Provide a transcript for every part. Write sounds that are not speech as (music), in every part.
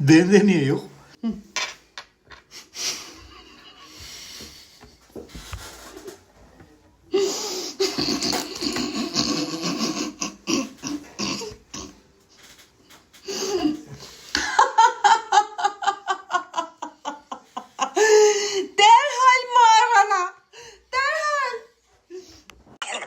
Bende niye yok?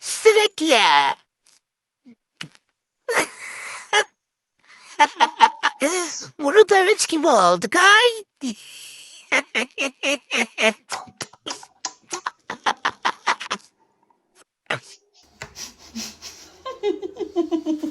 Sürekli. Burada üç gibi olduk. Ay. (laughs)